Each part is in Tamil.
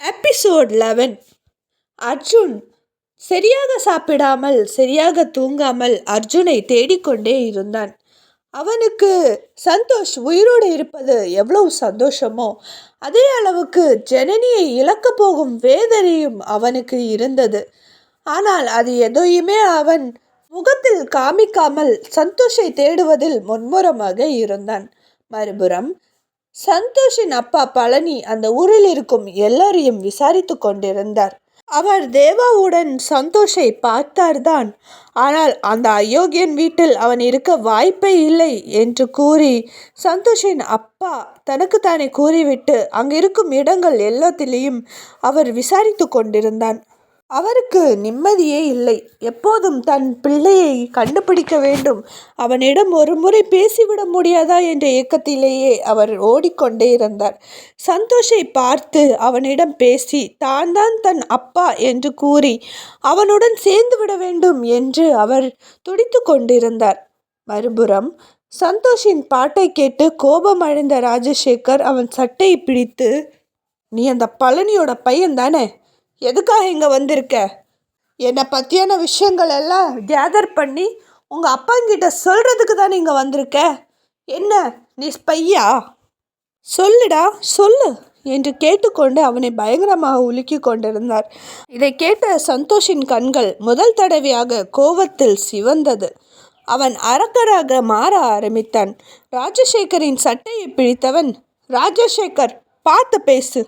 எபிசோட் லெவன் அர்ஜுன் சரியாக சாப்பிடாமல் சரியாக தூங்காமல் அர்ஜுனை தேடிக்கொண்டே இருந்தான். அவனுக்கு சந்தோஷ் உயிரோடு இருப்பது எவ்வளவு சந்தோஷமோ அதே அளவுக்கு ஜனனியை இழக்கப் போகும் வேதனையும் அவனுக்கு இருந்தது. ஆனால் அது எதையுமே அவன் முகத்தில் காமிக்காமல் சந்தோஷை தேடுவதில் மும்முரமாக இருந்தான். மறுபுறம் சந்தோஷின் அப்பா பழனி அந்த ஊரில் இருக்கும் எல்லாரையும் விசாரித்து கொண்டிருந்தார். அவர் தேவாவுடன் சந்தோஷை பார்த்தார்தான். ஆனால் அந்த அயோக்கியன் வீட்டில் அவன் இருக்க வாய்ப்பே இல்லை என்று கூறி சந்தோஷின் அப்பா தனக்குத்தானே கூறிவிட்டு அங்கிருக்கும் இடங்கள் எல்லாத்திலேயும் அவர் விசாரித்து கொண்டிருந்தான். அவருக்கு நிம்மதியே இல்லை. எப்போதும் தன் பிள்ளையை கண்டுபிடிக்க வேண்டும். அவனிடம் ஒரு முறை பேசிவிட முடியாதா என்ற இயக்கத்திலேயே அவர் ஓடிக்கொண்டே இருந்தார். சந்தோஷை பார்த்து அவனிடம் பேசி தான் தான் தன் அப்பா என்று கூறி அவனுடன் சேர்ந்து விட வேண்டும் என்று அவர் துடித்து கொண்டிருந்தார். மறுபுறம் சந்தோஷின் பாட்டை கேட்டு கோபம் அடைந்த ராஜசேகர் அவன் சட்டையை பிடித்து நீ அந்த பழனியோட பையன் தானே எதுக்காக இங்கே வந்திருக்க? என்னை பற்றியான விஷயங்கள் எல்லாம் கேதர் பண்ணி உங்கள் அப்பாங்கிட்ட சொல்கிறதுக்கு தான் இங்கே வந்திருக்க? என்ன நீ ஸ்பையா? சொல்லுடா சொல்லு என்று கேட்டுக்கொண்டு அவனை பயங்கரமாக உலுக்கி கொண்டிருந்தார். இதை கேட்ட சந்தோஷின் கண்கள் முதல் தடவையாக கோபத்தில் சிவந்தது. அவன் அரக்கராக மாற ஆரம்பித்தான். ராஜசேகரின் சட்டையை பிடித்தவன் ராஜசேகர் பார்த்து பேசு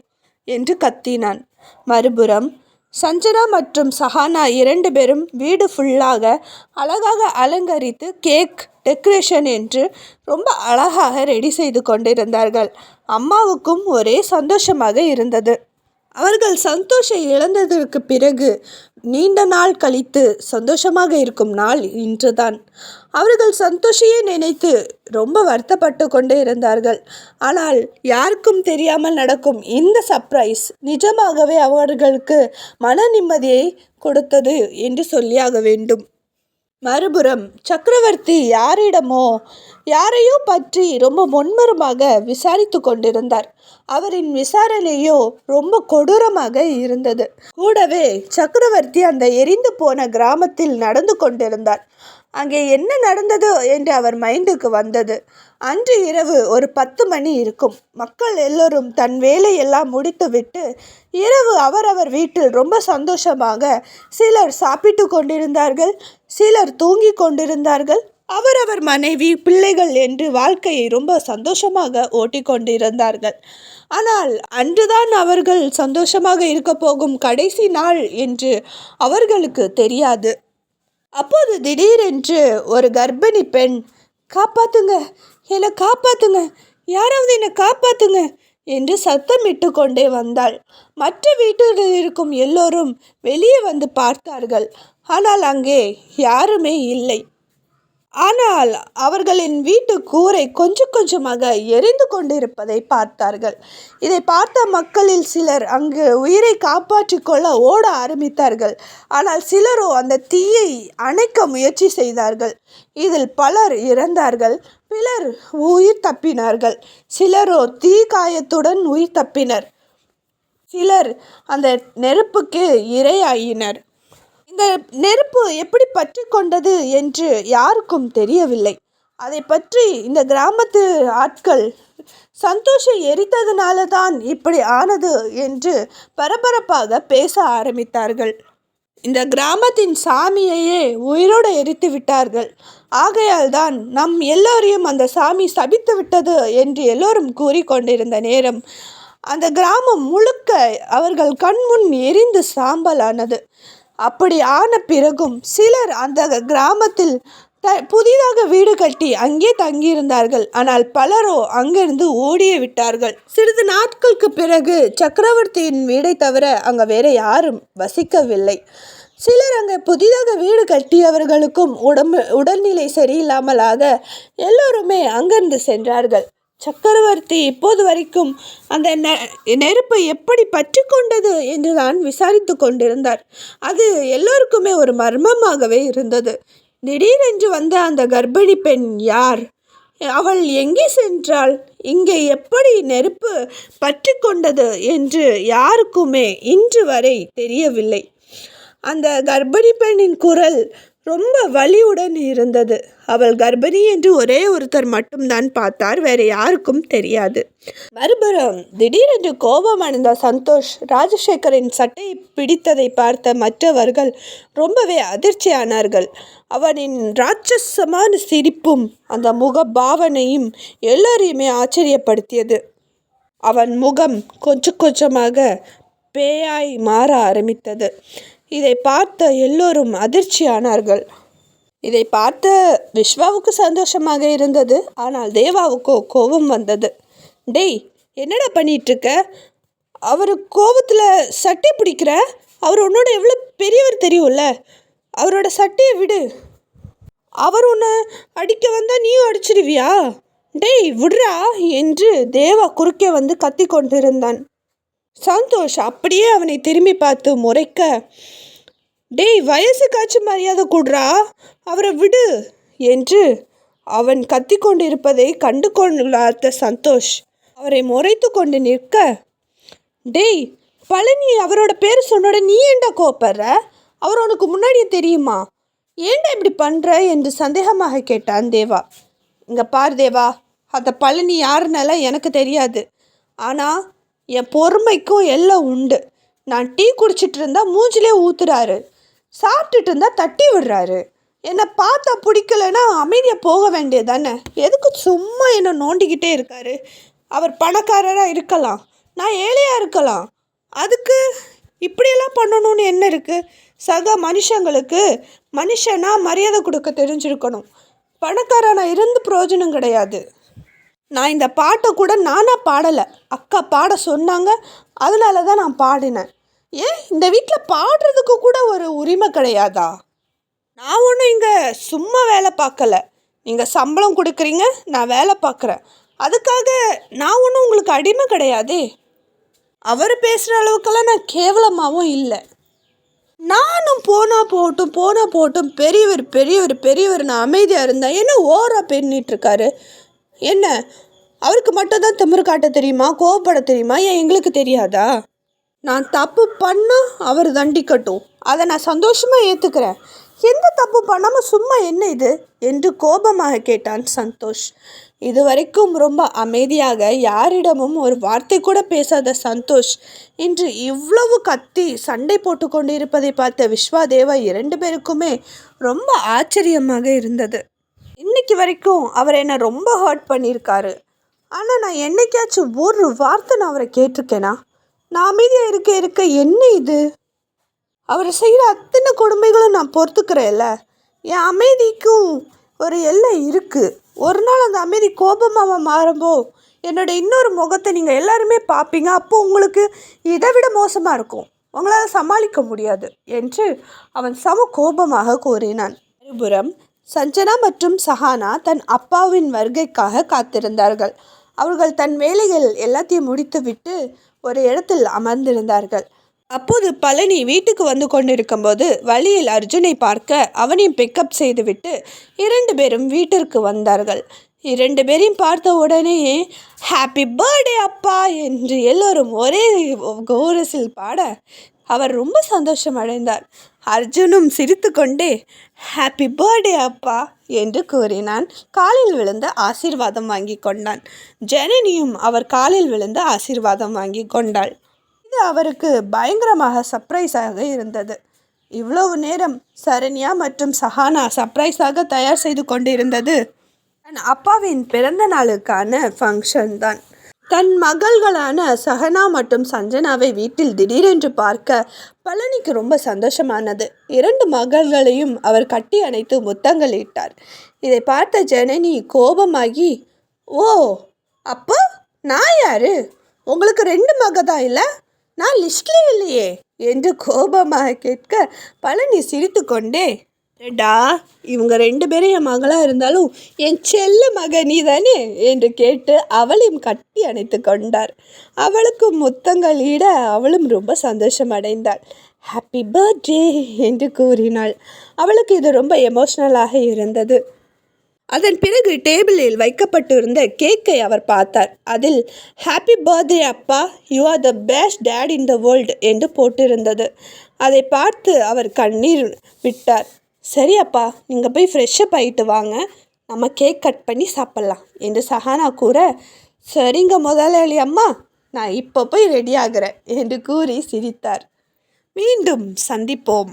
என்று கத்தினான். மறுபுறம் சஞ்சனா மற்றும் சஹானா இரண்டு பேரும் வீடு ஃபுல்லாக அழகாக அலங்கரித்து கேக் டெக்கரேஷன் என்று ரொம்ப அழகாக ரெடி செய்து கொண்டிருந்தார்கள். அம்மாவுக்கும் ஒரே சந்தோஷமாக இருந்தது. அவர்கள் சந்தோஷை இழந்ததற்கு பிறகு நீண்ட நாள் கழித்து சந்தோஷமாக இருக்கும் நாள் இன்றுதான். அவர்கள் சந்தோஷையே நினைத்து ரொம்ப வருத்தப்பட்டு கொண்டே இருந்தார்கள். ஆனால் யாருக்கும் தெரியாமல் நடக்கும் இந்த சர்ப்ரைஸ் நிஜமாகவே அவர்களுக்கு மன நிம்மதியை கொடுத்தது என்று சொல்லியாக வேண்டும். மறுபுறம் சக்கரவர்த்தி யாரிடமோ யாரையோ பற்றி ரொம்ப முன்மரமாக விசாரித்து கொண்டிருந்தார். அவரின் விசாரணையோ ரொம்ப கொடூரமாக இருந்தது. கூடவே சக்கரவர்த்தி அந்த எரிந்து போன கிராமத்தில் நடந்து கொண்டிருந்தார். அங்கே என்ன நடந்தது என்று அவர் மைண்டுக்கு வந்தது. அன்று இரவு ஒரு பத்து மணி இருக்கும். மக்கள் எல்லோரும் தன் வேலையெல்லாம் முடித்துவிட்டு இரவு அவரவர் வீட்டில் ரொம்ப சந்தோஷமாக சிலர் சாப்பிட்டு கொண்டிருந்தார்கள் சிலர் தூங்கி கொண்டிருந்தார்கள். அவரவர் மனைவி பிள்ளைகள் என்று வாழ்க்கையை ரொம்ப சந்தோஷமாக ஓட்டிக்கொண்டிருந்தார்கள் ஆனால் அன்றுதான் அவர்கள் சந்தோஷமாக இருக்க போகும் கடைசி நாள் என்று அவர்களுக்கு தெரியாது. அப்போது திடீரென்று ஒரு கர்ப்பிணி பெண் காப்பாத்துங்க என்னை காப்பாத்துங்க யாராவது என்னை காப்பாத்துங்க என்று சத்தமிட்டு கொண்டே வந்தாள். மற்ற வீட்டில் இருக்கும் எல்லோரும் வெளியே வந்து பார்த்தார்கள். ஆனால் அங்கே யாருமே இல்லை. ஆனால் அவர்களின் வீட்டு கூரை கொஞ்சம் கொஞ்சமாக எரிந்து கொண்டிருப்பதை பார்த்தார்கள். இதை பார்த்த மக்களில் சிலர் அங்கு உயிரை காப்பாற்றிக் கொள்ள ஓட ஆரம்பித்தார்கள். ஆனால் சிலரோ அந்த தீயை அணைக்க முயற்சி செய்தார்கள். இதில் பலர் இறந்தார்கள் பிலர் உயிர் தப்பினார்கள். சிலரோ தீ காயத்துடன் உயிர் தப்பினர். சிலர் அந்த நெருப்புக்கு இரையாயினர். இந்த நெருப்பு எப்படி பற்றி கொண்டது என்று யாருக்கும் தெரியவில்லை. அதை பற்றி இந்த கிராமத்து ஆட்கள் சந்தோஷம் எரித்ததுனால தான் இப்படி ஆனது என்று பரபரப்பாக பேச ஆரம்பித்தார்கள். இந்த கிராமத்தின் சாமியையே உயிரோடு எரித்து விட்டார்கள். ஆகையால் தான் நம் எல்லோரையும் அந்த சாமி சபித்து விட்டது என்று எல்லோரும் கூறிக்கொண்டிருந்த நேரம் அந்த கிராமம் முழுக்க அவர்கள் கண்முன் எரிந்து சாம்பலானது. அப்படி ஆன பிறகும் சிலர் அந்த கிராமத்தில் த புதிதாக வீடு கட்டி அங்கே தங்கியிருந்தார்கள். ஆனால் பலரோ அங்கிருந்து ஓடியே விட்டார்கள். சிறிது நாட்களுக்கு பிறகு சக்கரவர்த்தியின் வீடை தவிர அங்கே வேற யாரும் வசிக்கவில்லை. சிலர் அங்கே புதிதாக வீடு கட்டியவர்களுக்கும் உடம்பு உடல்நிலை சரியில்லாமலாக எல்லோருமே அங்கிருந்து சென்றார்கள். சக்கரவர்த்தி இப்போது வரைக்கும் அந்த நெ நெருப்பு எப்படி பற்றி கொண்டது என்று தான் விசாரித்து கொண்டிருந்தார். அது எல்லோருக்குமே ஒரு மர்மமாகவே இருந்தது. திடீரென்று வந்த அந்த கர்ப்பிணி பெண் யார்? அவள் எங்கே சென்றாள்? இங்கே எப்படி நெருப்பு பற்றி கொண்டது என்று யாருக்குமே இன்று வரை தெரியவில்லை. அந்த கர்ப்பிணி பெண்ணின் குரல் ரொம்ப வலியுடன் இருந்தது. அவள் கர்ப்பிணி என்று ஒரே ஒருத்தர் மட்டும்தான் பார்த்தார். வேற யாருக்கும் தெரியாது. மறுபுறம் திடீரென்று கோபம் அடைந்த சந்தோஷ் ராஜசேகரின் சட்டையை பிடித்ததை பார்த்த மற்றவர்கள் ரொம்பவே அதிர்ச்சியானார்கள். அவனின் ராட்சசமான சிரிப்பும் அந்த முக பாவனையும் எல்லோரையுமே ஆச்சரியப்படுத்தியது. அவன் முகம் கொஞ்சம் கொஞ்சமாக பேயாய் மாற ஆரம்பித்தது. இதை பார்த்த எல்லோரும் அதிர்ச்சியானார்கள் இதை பார்த்த விஸ்வாவுக்கு சந்தோஷமாக இருந்தது. ஆனால் தேவாவுக்கோ கோபம் வந்தது. டேய் என்னடா பண்ணிட்டு இருக்க அவர் கோபத்தில் சட்டை பிடிக்கிற? அவர் உன்னோட எவ்வளோ பெரியவர் தெரியும்ல? அவரோட சட்டையை விடு. அவர் உன்னை அடிக்க வந்தால் நீயும் அடிச்சிடுவியா டேய் விடுறா என்று தேவா குறுக்கே வந்து கத்தி கொண்டிருந்தான். சந்தோஷ் அப்படியே அவனை திரும்பி பார்த்து முறைக்க டேய் வயசுக்காச்சும் மரியாதை கூடுறா. அவரை விடு என்று அவன் கத்தி கொண்டிருப்பதை கண்டு கொள்ளாத சந்தோஷ் அவரை முறைத்து கொண்டு நிற்க டேய் பழனி அவரோட பேர் சொன்னோட நீ ஏன்டா கோப்படுற அவர் உனக்கு முன்னாடியே தெரியுமா? ஏன்டா இப்படி பண்ணுற என்று சந்தேகமாக கேட்டான் தேவா. இங்கே பார் தேவா அந்த பழனி யாருன்னெல்லாம் எனக்கு தெரியாது. ஆனால் என் பொறுமைக்கும் எல்லாம் உண்டு. நான் டீ குடிச்சிட்டு இருந்தால் மூஞ்சிலே ஊத்துறாரு. சாப்பிட்டுட்டு இருந்தால் தட்டி விடுறாரு. என்னை பார்த்தா பிடிக்கலன்னா அமைதியாக போக வேண்டியது தானே எதுக்கு சும்மா என்னை நோண்டிக்கிட்டே இருக்காரு? அவர் பணக்காரராக இருக்கலாம். நான் ஏழையாக இருக்கலாம். அதுக்கு இப்படியெல்லாம் பண்ணணும்னு என்ன இருக்குது சக மனுஷங்களுக்கு மனுஷனாக மரியாதை கொடுக்க தெரிஞ்சிருக்கணும். பணக்காரனாக இருந்து பிரயோஜனம் கிடையாது. நான் இந்த பாட்டை கூட நானாக பாடலை. அக்கா பாட சொன்னாங்க. அதனால தான் நான் பாடினேன். ஏன் இந்த வீட்டில் பாடுறதுக்கு கூட ஒரு உரிமை கிடையாதா? நான் ஒன்றும் இங்கே சும்மா வேலை பார்க்கல. நீங்கள் சம்பளம் கொடுக்குறீங்க நான் வேலை பார்க்குறேன். அதுக்காக நான் ஒன்றும் உங்களுக்கு அடிமை கிடையாதே. அவர் பேசுகிற அளவுக்கெல்லாம் நான் கேவலமாகவும் இல்லை. நானும் போனால் போட்டும் போனால் போட்டும் பெரியவர் பெரியவர் பெரியவர் நான் அமைதியாக இருந்தேன் என்ன ஓராக பெண்ணிட்டுருக்காரு என்ன? அவருக்கு மட்டும் தான் திமிரு காட்ட தெரியுமா? கோவப்பட தெரியுமா? ஏன் எங்களுக்கு தெரியாதா? நான் தப்பு பண்ணால் அவர் தண்டிக்கட்டும். அதை நான் சந்தோஷமாக ஏற்றுக்கிறேன் எந்த தப்பு பண்ணாமல் சும்மா என்ன இது? என்று கோபமாக கேட்டான் சந்தோஷ். இதுவரைக்கும் ரொம்ப அமைதியாக யாரிடமும் ஒரு வார்த்தை கூட பேசாத சந்தோஷ் இன்று இவ்வளவு கத்தி சண்டை போட்டு கொண்டு இருப்பதை பார்த்த விஸ்வாதேவா இரண்டு பேருக்குமே ரொம்ப ஆச்சரியமாக இருந்தது. இன்னைக்கு வரைக்கும் அவர் என்னை ரொம்ப ஹர்ட் பண்ணியிருக்காரு. ஆனால் நான் என்னைக்காச்சும் ஒரு வார்த்தை நான் அவரை கேட்டிருக்கேனா? நான் அமைதியாக இருக்க இருக்க என்ன இது? அவர் செய்கிற அத்தனை கொடுமைகளும் நான் பொறுத்துக்கிறேன்ல. என் அமைதிக்கும் ஒரு எல்லை இருக்குது ஒரு நாள் அந்த அமைதி கோபமாக மாறும்போ என்னோட இன்னொரு முகத்தை நீங்கள் எல்லாருமே பார்ப்பீங்க அப்போ உங்களுக்கு இதை விட மோசமாக இருக்கும். உங்களால் சமாளிக்க முடியாது என்று அவன் சம கோபமாக கூறினான். மறுபுறம் சஞ்சனா மற்றும் சஹானா தன் அப்பாவின் வருகைக்காக காத்திருந்தார்கள். அவர்கள் தன் வேலைகள் எல்லாத்தையும் முடித்துவிட்டு ஒரு இடத்தில் அமர்ந்திருந்தார்கள். அப்போது பழனி வீட்டுக்கு வந்து கொண்டிருக்கும்போது வழியில் அர்ஜுனை பார்க்க அவனையும் பிக்கப் செய்துவிட்டு இரண்டு பேரும் வீட்டிற்கு வந்தார்கள். இரண்டு பேரையும் பார்த்த உடனே ஹாப்பி பர்த்டே அப்பா என்று எல்லோரும் ஒரே கோரஸில் பாட அவர் ரொம்ப சந்தோஷம் அடைந்தார். அர்ஜுனும் சிரித்துக்கொண்டே ஹாப்பி பர்த்டே அப்பா என்று கூறினான். காலில் விழுந்து ஆசீர்வாதம் வாங்கி கொண்டான். ஜனனியும் அவர் காலில் விழுந்து ஆசீர்வாதம் வாங்கி கொண்டாள். இது அவருக்கு பயங்கரமாக சர்ப்ரைஸாக இருந்தது. இவ்வளவு நேரம் சரண்யா மற்றும் சஹானா சர்ப்ரைஸாக தயார் செய்து கொண்டிருந்தது தன் அப்பாவின் பிறந்த நாளுக்கான ஃபங்க்ஷன் தான். தன் மகள்களான சஹனா மற்றும் சஞ்சனாவை வீட்டில் திடீரென்று பார்க்க பழனிக்கு ரொம்ப சந்தோஷமானது. இரண்டு மகள்களையும் அவர் கட்டி அணைத்து முத்தங்கள் இட்டார். இதை பார்த்த ஜனனி கோபமாகி ஓ அப்போ நான் யாரு? உங்களுக்கு ரெண்டு மக தான் இல்லை? நான் லிஸ்ட்லேயே இல்லையே என்று கோபமாக கேட்க பழனி சிரித்துக்கொண்டே டா இவங்க ரெண்டு பேரும் என் மகளாக இருந்தாலும் என் செல்ல மக நீ தானே என்று கேட்டு அவளையும் கட்டி அணைத்து கொண்டார். அவளுக்கும் முத்தங்கள் இட அவளும் ரொம்ப சந்தோஷம் அடைந்தாள். ஹாப்பி பர்த்டே என்று கூறினாள். அவளுக்கு இது ரொம்ப எமோஷ்னலாக இருந்தது. அதன் பிறகு டேபிளில் வைக்கப்பட்டிருந்த கேக்கை அவர் பார்த்தார். அதில் ஹாப்பி பர்த்டே அப்பா. You are the best dad in the world என்று போட்டிருந்தது. அதை பார்த்து அவர் கண்ணீர் விட்டார். சரி அப்பா நீங்கள் போய் ஃப்ரெஷ்ஷப் ஆகிட்டு வாங்க. நம்ம கேக் கட் பண்ணி சாப்பிட்லாம் என்று சஹானா கூற சரிங்க முதலாளி அம்மா நான் இப்போ போய் ரெடி ஆகிறேன் என்று கூறி சிரித்தார். மீண்டும் சந்திப்போம்.